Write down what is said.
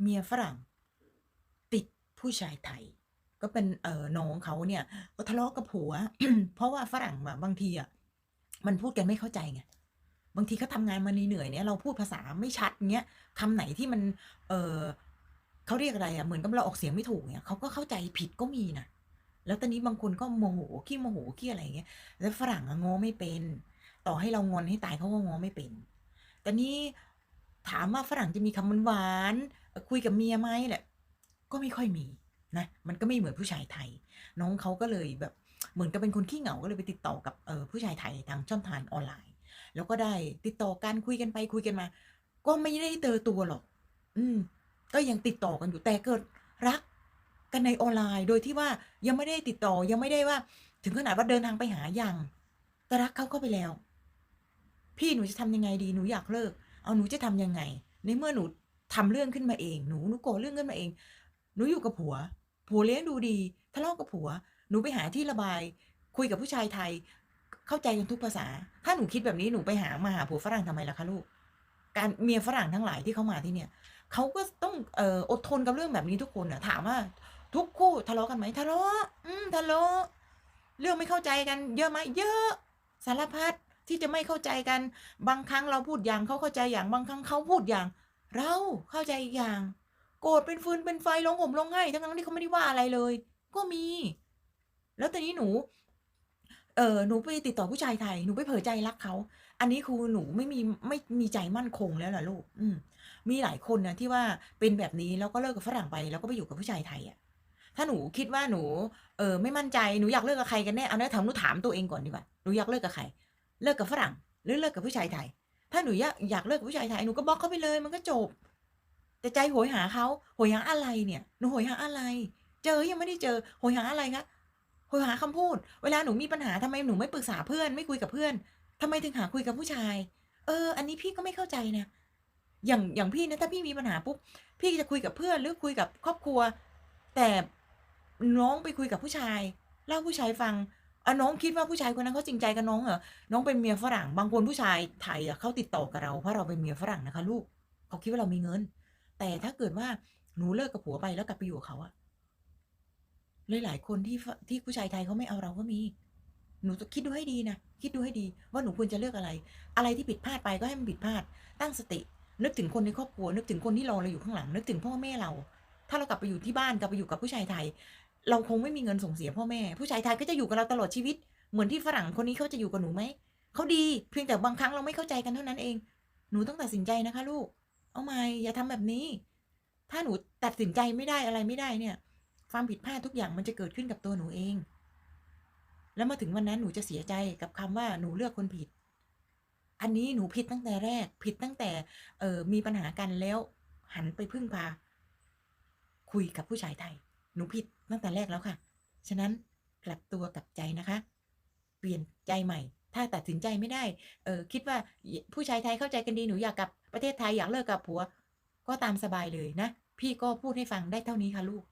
เมียฝรั่ง ติดผู้ชายไทย ก็เป็นเออน้องเขาเนี่ยก็ทะเลาะกับผัว เพราะว่าฝรั่งแบบบางทีอะมันพูดกันไม่เข้าใจไงบางทีเขาทำงานมาเหนื่อยเนี่ยเราพูดภาษาไม่ชัดเงี้ยคำไหนที่มัน เออเขาเรียกอะไรอะเหมือนกับเราออกเสียงไม่ถูกเนี่ยเขาก็เข้าใจผิดก็มีนะแล้วตอนนี้บางคนก็โมโหขี้โมโหขี้อะไรเงี้ยแล้วฝรั่งอะงอไม่เป็น ต่อให้เรางอนให้ตายเขาก็งอไม่เป็นแต่นี้ถามว่าฝรั่งจะมีคำหวาน คุยกับเมียไหมแหละ ก็ไม่ค่อยมีนะมันก็ไม่เหมือนผู้ชายไทย น้องเขาก็เลยแบบเหมือนกับเป็นคนขี้เหงาก็เลยไปติดต่อกับเออผู้ชายไทยทางช่องทางออนไลน์ แล้วก็ได้ติดต่อกันคุยกันไปคุยกันมา ก็ไม่ได้เจอตัวหรอก อืม ก็ยังติดต่อกันอยู่แต่เกิดรักกันในออนไลน์ โดยที่ว่ายังไม่ได้ติดต่อยังไม่ได้ว่า ถึงขนาดว่าเดินทางไปหายังแต่รักเขาเข้าไปแล้ว พี่หนูจะทำยังไงดีหนูอยากเลิก เอาหนูจะทำยังไง ในเมื่อหนู ทำเรื่องขึ้นมาเองหนูหนูก่อเรื่องขึ้นมาเอง หนูอยู่กับผัว ผัวเลี้ยงดูดีทะเลาะกับผัว หนูไปหาที่ระบาย คุยกับผู้ชายไทย เข้าใจกันทุกภาษา ถ้าหนูคิดแบบนี้หนูไปหามาหาผัวฝรั่งทำไมล่ะคะลูก การเมียฝรั่งทั้งหลายที่เขามาที่เนี่ยเขาก็ต้องเอ่ออดทนกับเรื่องแบบนี้ทุกคนอะถามว่าทุกคู่ทะเลาะกันไหมทะเลาะอืมทะเลาะเรื่องไม่เข้าใจกัน เยอะไหมเยอะสารพัดที่จะไม่เข้าใจกัน บางครั้งเราพูดอย่างเขาเข้าใจอย่างบางครั้งเขาพูดอย่าง เราเข้าใจอีกอย่าง โกรธเป็นฟืนเป็นไฟร้องห่มร้องไห้ทั้งนั้นที่เขาไม่ได้ว่าอะไรเลย ก็มี แล้วตอนนี้หนู เออหนูไปติดต่อผู้ชายไทยหนูไปเผยใจรักเขา อันนี้คือหนูไม่มีไม่มีใจมั่นคงแล้วล่ะลูก อืมมีหลายคนนะที่ว่าเป็นแบบนี้แล้วก็เลิกกับฝรั่งไป แล้วก็ไปอยู่กับผู้ชายไทยอะถ้าหนูคิดว่าหนูเออไม่มั่นใจหนูอยากเลิกกับใครกันแน่เอาเนะถามหนูถามตัวเองก่อนดีกว่าหนูอยากเลิกกับใคร เลิกกับฝรั่ง หรือเลิกกับผู้ชายไทย ถ้าหนูอยากอยากเลิกกับผู้ชายไทยหนูก็บล็อกเขาไปเลย มันก็จบ แต่ใจโหยหาเขาโหยหาอะไรเนี่ยหนูโหยหาอะไร เจอยังไม่ได้เจอโหยหาอะไรคะโหยหาคำพูด เวลาหนูมีปัญหาทำไมหนูไม่ปรึกษาเพื่อนไม่คุยกับเพื่อนทำไมถึงหาคุยกับผู้ชาย เออ อันนี้พี่ก็ไม่เข้าใจนะอย่างอย่างพี่นะถ้าพี่มีปัญหาปุ๊บพี่จะคุยกับเพื่อนหรือคุยกับครอบครัว แต่น้องไปคุยกับผู้ชายเล่าผู้ชายฟัง อะน้องคิดว่าผู้ชายคนนั้นเขาจริงใจกับน้องเหรอ น้องเป็นเมียฝรั่ง บางคนผู้ชายไทยอะเขาติดต่อกับเราเพราะเราเป็นเมียฝรั่งนะคะ ลูกเขาคิดว่าเรามีเงิน แต่ถ้าเกิดว่าหนูเลิกกับผัวไปแล้วกลับไปอยู่กับเขาอะหลายๆคนที่ที่ผู้ชายไทยเขาไม่เอาเราก็มี หนูคิดดูให้ดีนะ คิดดูให้ดี ว่าหนูควรจะเลือกอะไร อะไรที่ผิดพลาดไปก็ให้มันผิดพลาด ตั้งสติ นึกถึงคนในครอบครัว นึกถึงคนที่รอเราอยู่ข้างหลัง นึกถึงพ่อแม่เรา ถ้าเรากลับไปอยู่ที่บ้านกลับไปอยู่กับผู้ชายไทย เราคงไม่มีเงินส่งเสียพ่อแม่ ผู้ชายไทยก็จะอยู่กับเราตลอดชีวิต เหมือนที่ฝรั่งคนนี้เขาจะอยู่กับหนูไหมเขาดีเพียงแต่บางครั้งเราไม่เข้าใจกันเท่านั้นเอง หนูต้องตัดสินใจนะคะ ลูก เอาไม่อย่าทำแบบนี้ ถ้าหนูตัดสินใจไม่ได้อะไรไม่ได้เนี่ย ความผิดพลาดทุกอย่างมันจะเกิดขึ้นกับตัวหนูเอง แล้วมาถึงวันนั้นหนูจะเสียใจกับคำว่าหนูเลือกคนผิด อันนี้หนูผิดตั้งแต่แรก ผิดตั้งแต่เออมีปัญหากันแล้ว หันไปพึ่งพาคุยกับผู้ชายไทย หนูผิดตั้งแต่แรกแล้วค่ะ ฉะนั้นกลับตัวกลับใจนะคะ เปลี่ยนใจใหม่ ถ้าตัดสินใจไม่ได้ เออคิดว่าผู้ชายไทยเข้าใจกันดีหนูอยากกลับประเทศไทยอยากเลิกกับผัว ก็ตามสบายเลยนะ พี่ก็พูดให้ฟังได้เท่านี้ค่ะลูก